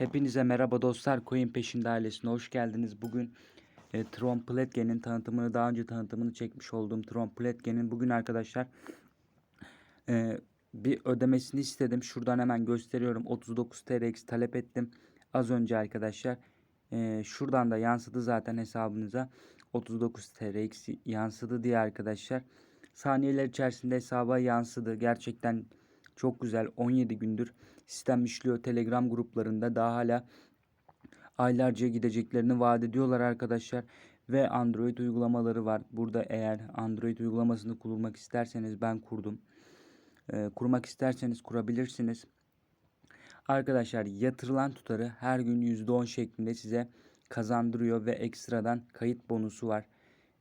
Hepinize merhaba dostlar. Coin peşinde ailesine hoş geldiniz. Bugün e, Tron Pletgen'in tanıtımını daha önce tanıtımını çekmiş olduğum Tron Pletgen'in bugün arkadaşlar e, bir ödemesini istedim. Şuradan hemen gösteriyorum. 39 TRX talep ettim. Az önce arkadaşlar. E, şuradan da yansıdı zaten hesabınıza. 39 TRX yansıdı diye arkadaşlar. Saniyeler içerisinde hesaba yansıdı. Gerçekten çok güzel. 17 gündür sistem işliyor. Telegram gruplarında daha hala aylarca gideceklerini vaat ediyorlar arkadaşlar. Ve Android uygulamaları var. Burada eğer Android uygulamasını kurmak isterseniz ben kurdum. Ee, kurmak isterseniz kurabilirsiniz. Arkadaşlar yatırılan tutarı her gün %10 şeklinde size kazandırıyor ve ekstradan kayıt bonusu var.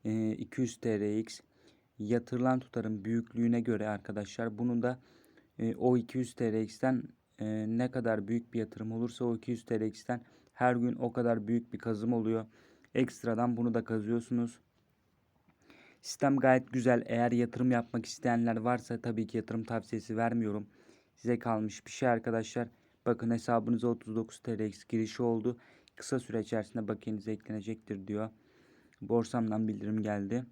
Ee, 200 TRX yatırılan tutarın büyüklüğüne göre arkadaşlar bunu da e, o 200 TRX'ten e, ne kadar büyük bir yatırım olursa o 200 TRX'ten her gün o kadar büyük bir kazım oluyor. Ekstradan bunu da kazıyorsunuz. Sistem gayet güzel. Eğer yatırım yapmak isteyenler varsa tabii ki yatırım tavsiyesi vermiyorum. Size kalmış bir şey arkadaşlar. Bakın hesabınıza 39 TRX girişi oldu. Kısa süre içerisinde bakiyenize eklenecektir diyor. Borsamdan bildirim geldi.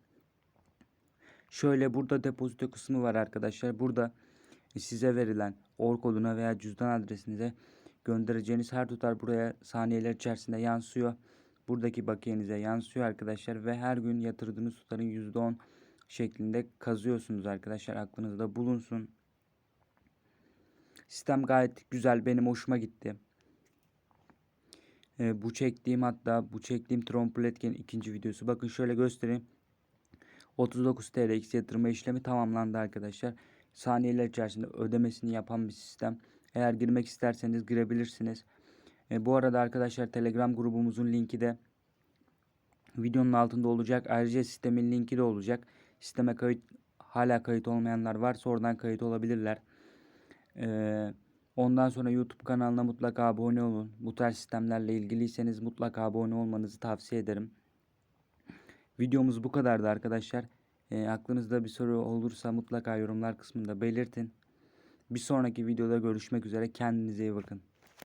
Şöyle burada depozito kısmı var arkadaşlar. Burada size verilen OR koduna veya cüzdan adresinize göndereceğiniz her tutar buraya saniyeler içerisinde yansıyor. Buradaki bakiyenize yansıyor arkadaşlar ve her gün yatırdığınız tutarın %10 şeklinde kazıyorsunuz arkadaşlar. Aklınızda bulunsun. Sistem gayet güzel. Benim hoşuma gitti. Ee, bu çektiğim hatta bu çektiğim Tron Pletken ikinci videosu. Bakın şöyle göstereyim. 39 TRX yatırma işlemi tamamlandı arkadaşlar. Saniyeler içerisinde ödemesini yapan bir sistem. Eğer girmek isterseniz girebilirsiniz. E, bu arada arkadaşlar Telegram grubumuzun linki de videonun altında olacak. Ayrıca sistemin linki de olacak. Sisteme kayıt hala kayıt olmayanlar varsa oradan kayıt olabilirler. E, ondan sonra YouTube kanalına mutlaka abone olun. Bu tarz sistemlerle ilgiliyseniz mutlaka abone olmanızı tavsiye ederim. Videomuz bu kadardı arkadaşlar. E, aklınızda bir soru olursa mutlaka yorumlar kısmında belirtin. Bir sonraki videoda görüşmek üzere. Kendinize iyi bakın.